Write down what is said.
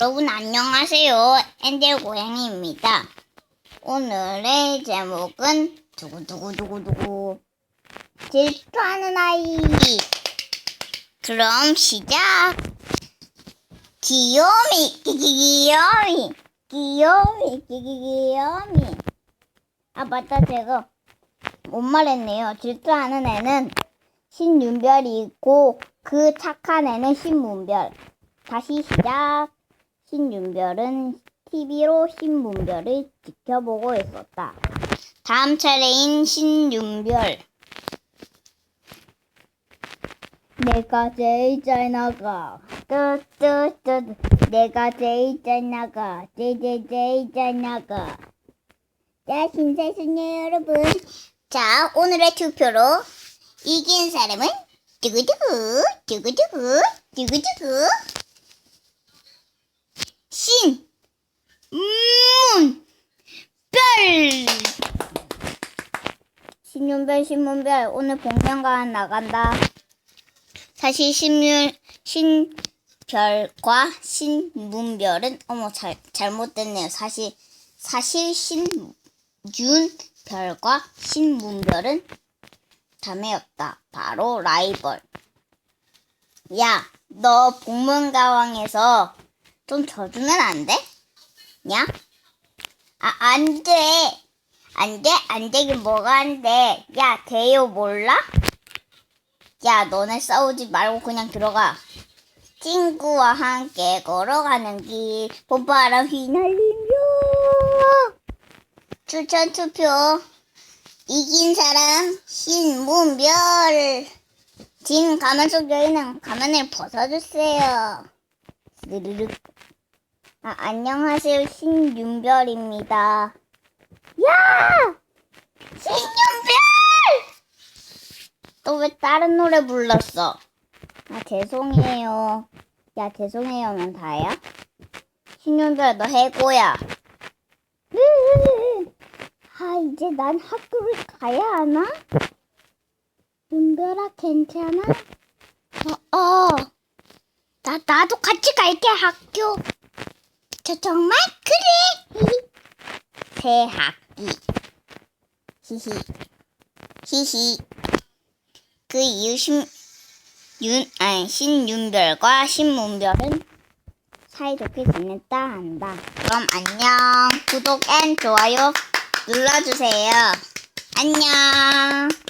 여러분 안녕하세요. 엔젤 고양이입니다. 오늘의 제목은 두구두구두구두구 질투하는 아이. 그럼 시작. 귀요미 귀귀귀요미 귀요미 귀귀귀요미. 아 맞다 제가 못 말했네요. 질투하는 애는 신윤별이 있고 그 착한 애는 신문별. 다시 시작. 신윤별은 TV로 신문별을 지켜보고 있었다. 다음 차례인 신윤별. 내가 제일 잘 나가. 뚜뚜뚜. 내가 제일 잘 나가. 제제 제일 잘 나가. 자, 신사숙녀 여러분. 자, 오늘의 투표로 이긴 사람은 두구두구, 두구두구, 두구두구. 신, 문, 별. 신윤별, 신문별, 오늘 복면가왕 나간다. 사실 신윤, 신별과 신문별은, 어머, 잘, 잘못됐네요. 사실, 사실 신윤별과 신문별은 자매였다. 바로 라이벌. 야, 너 복문가왕에서 좀 져주면 안 돼? 야? 아, 안 돼. 안 돼? 안 되긴 뭐가 안 돼. 야, 대요 몰라? 야, 너네 싸우지 말고 그냥 들어가. 친구와 함께 걸어가는 길, 봄바람 휘날리며. 추천 투표. 이긴 사람, 신문별. 진 가면 속 여인은 가면을 벗어주세요. 스르륵. 아, 안녕하세요. 신윤별입니다. 야! 신윤별! 또왜 다른 노래 불렀어? 아, 죄송해요. 야, 죄송해요면 다야? 신윤별, 너 해고야. 아, 이제 난 학교를 가야 하나? 윤별아, 괜찮아? 어, 어. 나, 나도 같이 갈게, 학교. 저 정말. 새 학기. 히히. 히히. 그 이후 신, 윤, 아니, 신윤별과 신문별은 사이좋게 지냈다 한다. 그럼 안녕. 구독 앤 좋아요 눌러주세요. 안녕.